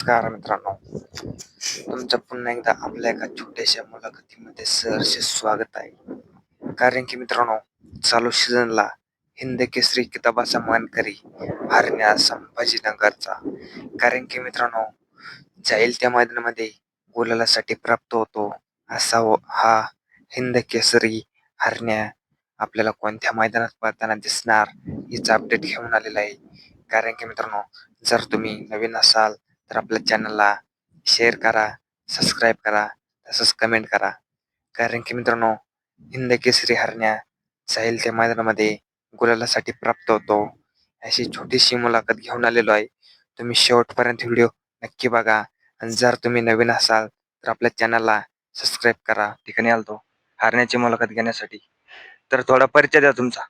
नमस्कार मित्रांनो. तुमचं पुन्हा एकदा आपल्या एका छोट्याशा मुलाखतीमध्ये सहर्ष स्वागत आहे. कारण की मित्रांनो चालू सीझनला हिंद केसरी किताबाचा मानकरी हरण्या संभाजीनगरचा. कारण की मित्रांनो जाईल त्या मैदानामध्ये गोलालासाठी प्राप्त होतो असा हो- हा हिंद केसरी हरण्या आपल्याला कोणत्या मैदानात पळताना दिसणार हिचा अपडेट घेऊन आलेला आहे. कारण की मित्रांनो जर तुम्ही नवीन असाल तर आपल्या चॅनलला शेअर करा सबस्क्राईब करा तसंच कमेंट करा. कारण की मित्रांनो हिंद केसरी हरण्या साहिल त्या मैदानामध्ये गुलालासाठी प्राप्त होतो. अशी छोटीशी मुलाखत घेऊन आलेलो आहे. तुम्ही शेवटपर्यंत व्हिडिओ नक्की बघा. आणि जर तुम्ही नवीन असाल तर आपल्या चॅनलला सबस्क्राईब करा. ठिकाणी आलतो. हरण्याची मुलाखत घेण्यासाठी. तर थोडा परिचय द्या तुमचा.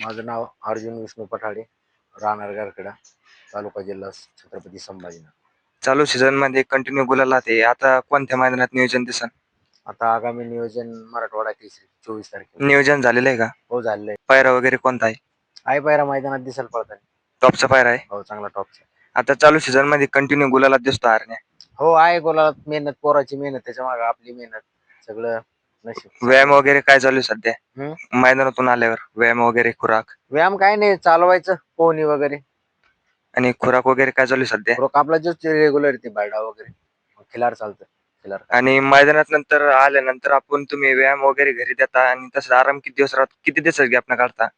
माझं नाव अर्जुन विष्णू पठाडे राहणार गारखेडा तालुका जिल्हा छत्रपती संभाजीनगर. चालू सीझनमध्ये कंटिन्यू गुलाला ते आता कोणत्या मैदानात नियोजन दिसन? आता आगामी नियोजन मराठवाडा केसरी चोवीस तारखेला. नियोजन झालेलं आहे का? हो झालेलं आहे. पायरा वगैरे कोणता आहे? आई पायरा मैदानात दिसेल पडताना टॉपचा पायरा आहे? हो चांगला टॉपचा आता चालू सीझनमध्ये कंटिन्यू गुलाला दिसतो हरण्या हो आहे गोला मेहनत पोराची मेहनत त्याच्यामागे आपली मेहनत सगळं नशीब. व्यायाम वगैरे काय चालू आहे सध्या? हम्म. मैदानातून आल्यावर व्यायाम वगैरे खुराक? व्यायाम काय नाही चालवायचं पोहणी वगैरे. आणि खुराक वगैरे काय चालू आहे सध्या? रोक आपला जो रेग्युलर ते बारडा वगैरे. खिलार चालतं खिलार. आणि मैदानात नंतर आल्यानंतर आपण तुम्ही व्यायाम वगैरे घरी देता आणि तसंच आराम किती दिवस राहत? किती दिवस गॅप न काढता?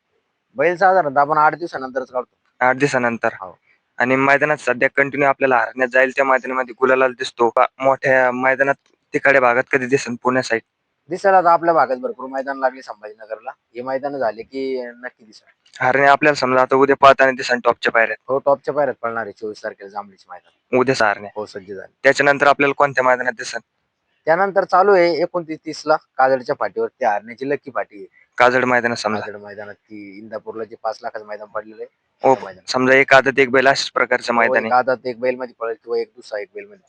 बैल साधारणतः आपण आठ दिवसानंतरच काढतो. आठ दिवसानंतर. हो. आणि मैदानात सध्या कंटिन्यू आपल्याला हरण्यात जाईल त्या मैदानामध्ये गुलाला दिसतो. का मोठ्या मैदानात तिकडे भागात कधी दिसन? पुण्या साईड दिसेल आता आपल्या भागात भरपूर मैदान लागले संभाजीनगरला. हे मैदान झाले की नक्की दिसेल. हरणे आपल्याला समजा आता उद्या पळताना दिसन टॉपच्या पायऱ्यात. हो टॉपच्या पायऱ्यात पळणार आहे चोवीस तारखेला जांभळीचे मैदान. उद्या हरणे. हो सज्ज झाले. त्याच्यानंतर आपल्याला कोणत्या मैदानात दिसन त्यानंतर चालू आहे एकोणतीस तीस ला काजळच्या फाटीवर. ते हारण्याची लक्की फाटी आहे. काजड मैदानात समजा. काजळ मैदानात ती इंदापूरला जे पाच लाखाचं मैदान पडलेलं आहे त्या मैदानात. समजा एक आदत एक बैल अशाच प्रकारचं हो, मैदान एक आहे. आदात एक बैलमध्ये पडेल किंवा एक दुसरा एक बैलमध्ये